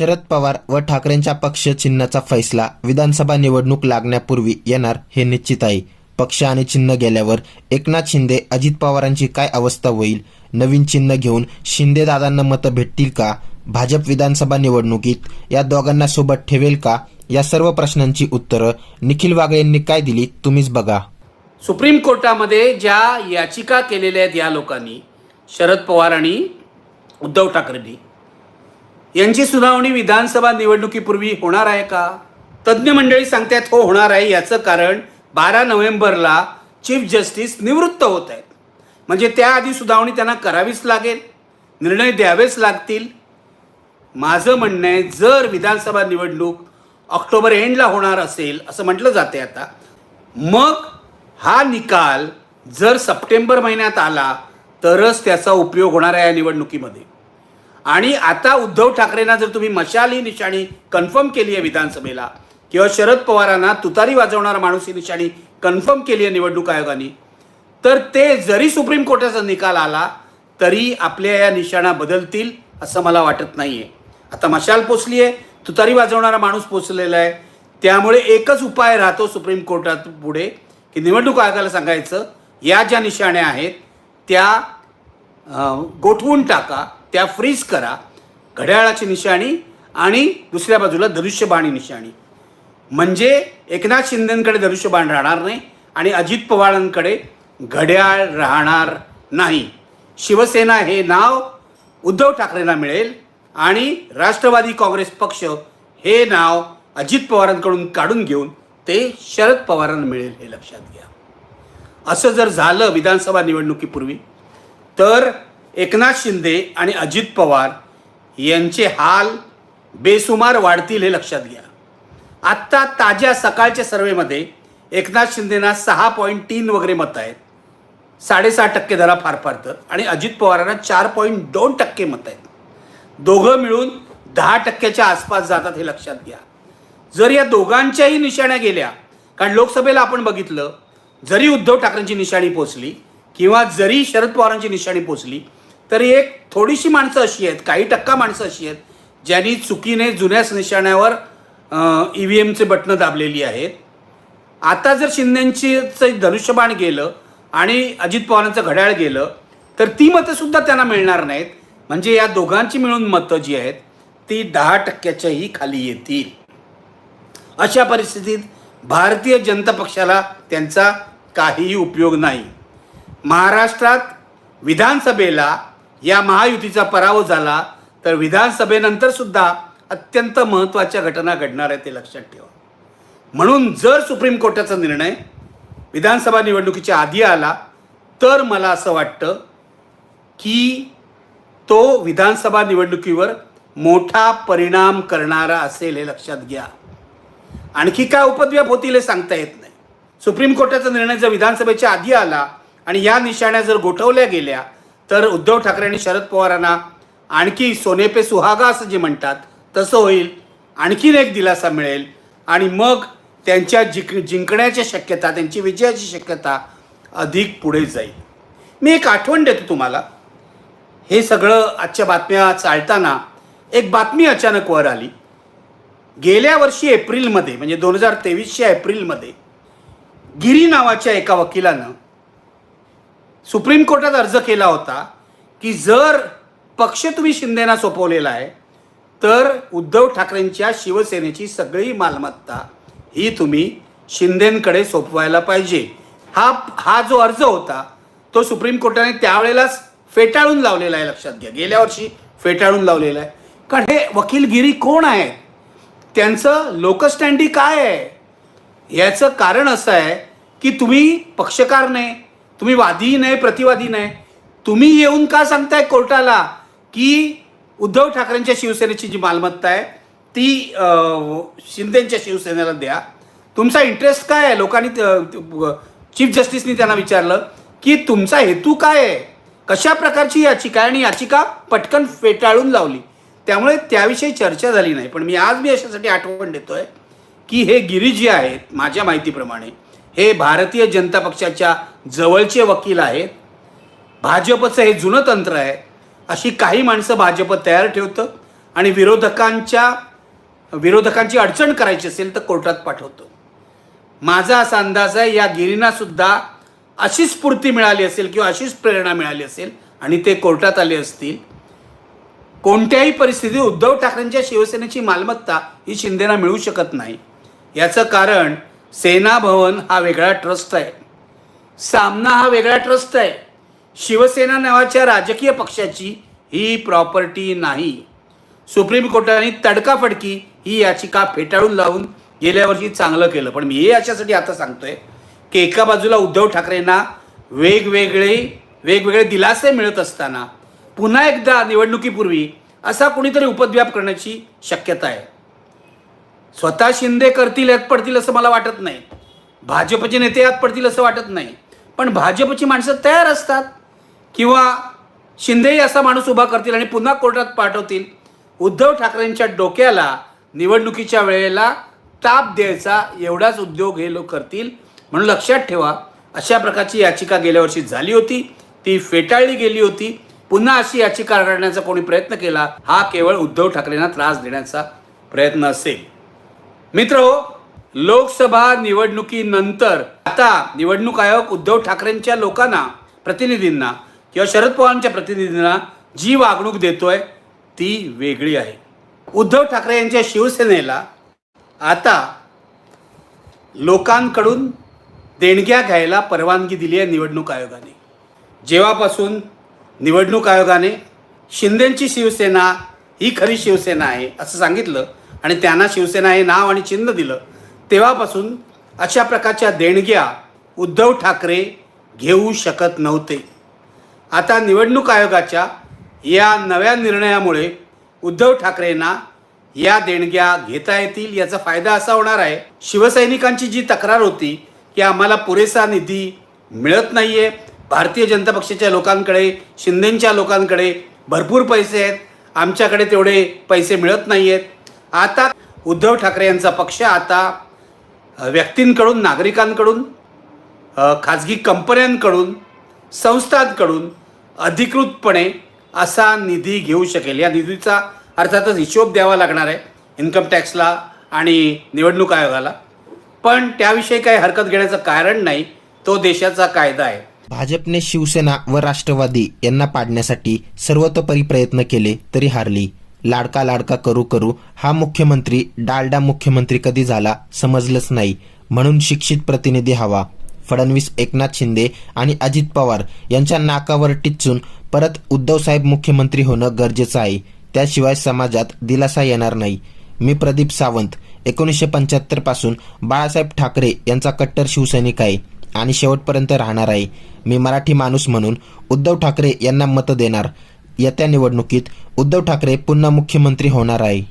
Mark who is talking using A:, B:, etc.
A: शरद पवार व ठाकरेंच्या पक्ष चिन्हाचा फैसला विधानसभा निवडणूक लागण्यापूर्वी येणार हे निश्चित आहे पक्ष आणि चिन्ह गेल्यावर एकनाथ शिंदे अजित पवारांची काय अवस्था होईल? नवीन चिन्ह घेऊन शिंदे दादांना मतं भेटतील का? भाजप विधानसभा निवडणुकीत या दोघांना सोबत ठेवेल का? या सर्व प्रश्नांची उत्तरं निखिल वागळे यांनी काय दिली तुम्हीच बघा.
B: सुप्रीम कोर्टामध्ये ज्या याचिका केलेल्या आहेत या लोकांनी शरद पवार आणि उद्धव ठाकरेंनी यांची सुनावणी विधानसभा निवडणुकीपूर्वी होणार आहे का? तज्ज्ञ मंडळी सांगतात हो होणार आहे. याचं कारण बारा नोव्हेंबरला चीफ जस्टिस निवृत्त होत आहेत. म्हणजे त्याआधी सुनावणी त्यांना करावीच लागेल निर्णय द्यावेच लागतील. माझं म्हणणं आहे जर विधानसभा निवडणूक ऑक्टोबर एंडला होणार असेल असं म्हटलं जाते आता मग हा निकाल जर सप्टेंबर महिन्यात आला तरच त्याचा उपयोग होणार आहे या निवडणुकीमध्ये. आणि आता उद्धव ठाकरेंना जर तुम्ही मशाल ही निशाणी कन्फर्म केली आहे विधानसभेला किंवा शरद पवारांना तुतारी वाजवणारा माणूस ही निशाणी कन्फर्म केली आहे निवडणूक आयोगाने तर ते जरी सुप्रीम कोर्टाचा निकाल आला तरी आपल्या या निशाणा बदलतील असं मला वाटत नाही आहे आता मशाल पोचली आहे तुतारी वाजवणारा माणूस पोचलेला आहे. त्यामुळे एकच उपाय राहतो सुप्रीम कोर्टात पुढे की निवडणूक आयोगाला सांगायचं या ज्या निशाण्या आहेत त्या गोठवून टाका त्या फ्रीज करा. घड्याळाची निशाणी आणि दुसऱ्या बाजूला धनुष्यबाणी निशाणी. म्हणजे एकनाथ शिंदेकडे धनुष्यबाण राहणार नाही आणि अजित पवारांकडे घड्याळ राहणार नाही. शिवसेना हे नाव उद्धव ठाकरेंना मिळेल आणि राष्ट्रवादी काँग्रेस पक्ष हे नाव अजित पवारांकडून काढून घेऊन ते शरद पवारांना मिळेल हे लक्षात घ्या. असं जर झालं विधानसभा निवडणुकीपूर्वी तर एकनाथ शिंदे आणि अजित पवार यांचे हाल बेसुमार वाढतील हे लक्षात घ्या. आत्ता ताज्या सकाळच्या सर्वेमध्ये एकनाथ शिंदेना सहा पॉईंट तीन वगैरे मतं आहेत. साडेसहा टक्के दरा फार फार तर. आणि अजित पवारांना चार पॉईंट दोन टक्के मतं आहेत. दोघं मिळून दहा टक्क्याच्या आसपास जातात हे लक्षात घ्या. जर या दोघांच्याही निशाण्या गेल्या कारण लोकसभेला आपण बघितलं जरी उद्धव ठाकरेंची निशाणी पोचली किंवा जरी शरद पवारांची निशाणी पोचली तरी एक थोडीशी माणसं अशी आहेत काही टक्का माणसं अशी आहेत ज्यांनी चुकीने जुन्याच निशाण्यावर ई व्ही एमचे बटणं दाबलेली आहेत. आता जर शिंदेची धनुष्यबाण गेलं आणि अजित पवारांचं घड्याळ गेलं तर ती मतंसुद्धा त्यांना मिळणार नाहीत. म्हणजे या दोघांची मिळून मतं जी आहेत ती दहा टक्क्याच्याही खाली येतील. अशा परिस्थितीत भारतीय जनता पक्षाला त्यांचा काहीही उपयोग नाही. महाराष्ट्रात विधानसभेला या महायुतीचा पराभव झाला तर विधानसभेनंतर सुद्धा अत्यंत महत्त्वाच्या घटना घडणार आहेत ते लक्षात ठेवा. म्हणून जर सुप्रीम कोर्टाचा निर्णय विधानसभा निवडणुकीच्या आधी आला तर मला असं वाटतं की तो विधानसभा निवडणुकीवर मोठा परिणाम करणारा असेल हे लक्षात घ्या. आणखी काय उपद्व्याप होतील हे सांगता येत नाही. सुप्रीम कोर्टाचा निर्णय जर विधानसभेच्या आधी आला आणि या निशाण्या जर गोठवल्या गेल्या तर उद्धव ठाकरे आणि शरद पवारांना आणखी सोने पे सुहागा असं जे म्हणतात तसं होईल आणखीन एक दिलासा मिळेल. आणि मग त्यांच्या जिंक जिंकण्याची शक्यता त्यांची विजयाची शक्यता अधिक पुढे जाईल. मी एक आठवण देतो तुम्हाला. हे सगळं आजच्या बातम्या चालताना एक बातमी अचानक वर आली. गेल्या वर्षी एप्रिलमध्ये म्हणजे दोन हजार तेवीसच्या एप्रिलमध्ये गिरी नावाच्या एका वकिलानं सुप्रीम कोर्टात अर्ज केला होता की जर पक्ष तुम्ही शिंदेना सोपवलेला आहे तर उद्धव ठाकरेंच्या शिवसेनेची सगळी मालमत्ता ही तुम्ही शिंदेकडे सोपवायला पाहिजे. हा हा जो अर्ज होता तो सुप्रीम कोर्टाने त्यावेळेलाच फेटाळून लावलेला आहे लक्षात घ्या. गेल्या वर्षी फेटाळून लावलेला आहे. कारण हे वकीलगिरी कोण आहे? त्यांचं लोकस्टँडी काय आहे? याचं कारण असं आहे की तुम्ही पक्षकार नाही तुम्ही वादीही नाही प्रतिवादी नाही. तुम्ही येऊन का सांगताय कोर्टाला की उद्धव ठाकरेंच्या शिवसेनेची जी मालमत्ता आहे ती शिंदेच्या शिवसेनेला द्या. तुमचा इंटरेस्ट काय आहे? लोकांनी चीफ जस्टिसनी त्यांना विचारलं की तुमचा हेतू काय आहे? कशा प्रकारची याचिका आहे? आणि याचिका पटकन फेटाळून लावली. त्यामुळे त्याविषयी चर्चा झाली नाही. पण मी आज मी अशासाठी आठवण देतोय की हे गिरी जे आहेत माझ्या माहितीप्रमाणे हे भारतीय जनता पक्षाच्या जवळचे वकील आहेत. भाजपचं हे जुनं तंत्र आहे. अशी काही माणसं भाजप तयार ठेवतं आणि विरोधकांच्या विरोधकांची अडचण करायची असेल तर कोर्टात पाठवतो. माझा असा अंदाज आहे या गिरीनासुद्धा अशी अशीच स्फूर्ती मिळाली असेल किंवा अशीच प्रेरणा मिळाली असेल आणि ते कोर्टात आले असतील कोणत्याही परिस्थितीत उद्धव ठाकरेंच्या शिवसेनेची मालमत्ता ही शिंदेना मिळू शकत नाही. याचं कारण सेना भवन हा वेगळा ट्रस्ट आहे. सामना हा वेगळा ट्रस्ट आहे. शिवसेना नावाच्या राजकीय पक्षाची ही प्रॉपर्टी नाही. सुप्रीम कोर्टाने तडकाफडकी ही याचिका फेटाळून लावून गेल्या वर्षी चांगलं केलं. पण मी हे याच्यासाठी आता सांगतोय की एका बाजूला उद्धव ठाकरेंना वेगवेगळे वेगवेगळे दिलासे मिळत असताना पुन्हा एकदा निवडणुकीपूर्वी असा कुणीतरी उपद्व्याप करण्याची शक्यता आहे. स्वतः शिंदे करतील यात पडतील असं मला वाटत नाही. भाजपचे नेते यात पडतील असं वाटत नाही. पण भाजपची माणसं तयार असतात. किंवा शिंदेही असा माणूस उभा करतील आणि पुन्हा कोर्टात पाठवतील. उद्धव ठाकरेंच्या डोक्याला निवडणुकीच्या वेळेला ताप द्यायचा एवढाच उद्योग हे लोक करतील. म्हणून लक्षात ठेवा अशा प्रकारची याचिका गेल्या वर्षी झाली होती. ती फेटाळली गेली होती. पुन्हा अशी याचिका करण्याचा कोणी प्रयत्न केला हा केवळ उद्धव ठाकरेंना त्रास देण्याचा प्रयत्न असेल. मित्र लोकसभा निवडणुकीनंतर आता निवडणूक आयोग उद्धव ठाकरेंच्या लोकांना प्रतिनिधींना किंवा शरद पवारांच्या प्रतिनिधींना जी वागणूक देतोय ती वेगळी आहे. उद्धव ठाकरे यांच्या शिवसेनेला आता लोकांकडून देणग्या घ्यायला परवानगी दिली आहे निवडणूक आयोगाने. जेव्हापासून निवडणूक आयोगाने शिंदेंची शिवसेना ही खरी शिवसेना आहे असं सांगितलं आणि त्यांना शिवसेना हे नाव आणि चिन्ह दिलं तेव्हापासून अशा प्रकारच्या देणग्या उद्धव ठाकरे घेऊ शकत नव्हते. आता निवडणूक आयोगाच्या या नव्या निर्णयामुळे उद्धव ठाकरेंना या देणग्या घेता येतील याचा फायदा असा होणार आहे. शिवसैनिकांची जी तक्रार होती की आम्हाला पुरेसा निधी मिळत नाही आहे भारतीय जनता पक्षाच्या लोकांकडे शिंदेच्या लोकांकडे भरपूर पैसे आहेत आमच्याकडे तेवढे पैसे मिळत नाही आहेत आता उद्धव ठाकरे यांचा पक्ष आता व्यक्तींकडून नागरिकांकडून खाजगी कंपन्यांकडून संस्थांकडून अधिकृतपणे असा निधी घेऊ शकेल. या निधीचा अर्थातच हिशोब द्यावा लागणार आहे इन्कम टॅक्सला आणि निवडणूक आयोगाला. पण त्याविषयी काही हरकत घेण्याचं कारण नाही तो देशाचा कायदा आहे.
A: भाजपने शिवसेना व राष्ट्रवादी यांना पाडण्यासाठी सर्वतोपरी प्रयत्न केले तरी हारली. लाडका लाडका करू करू हा मुख्यमंत्री डालडा मुख्यमंत्री कधी झाला समजलंच नाही. म्हणून शिक्षित प्रतिनिधी हवा. फडणवीस एकनाथ शिंदे आणि अजित पवार यांच्या नाकावर टिचून परत उद्धवसाहेब मुख्यमंत्री होणं गरजेचं आहे. त्याशिवाय समाजात दिलासा येणार नाही. मी प्रदीप सावंत एकोणीसशे पंच्याहत्तरपासून बाळासाहेब ठाकरे यांचा कट्टर शिवसैनिक आहे आणि शेवटपर्यंत राहणार आहे. मी मराठी माणूस म्हणून उद्धव ठाकरे यांना मतं देणार. येत्या निवडणुकीत उद्धव ठाकरे पुन्हा मुख्यमंत्री होणार आहे.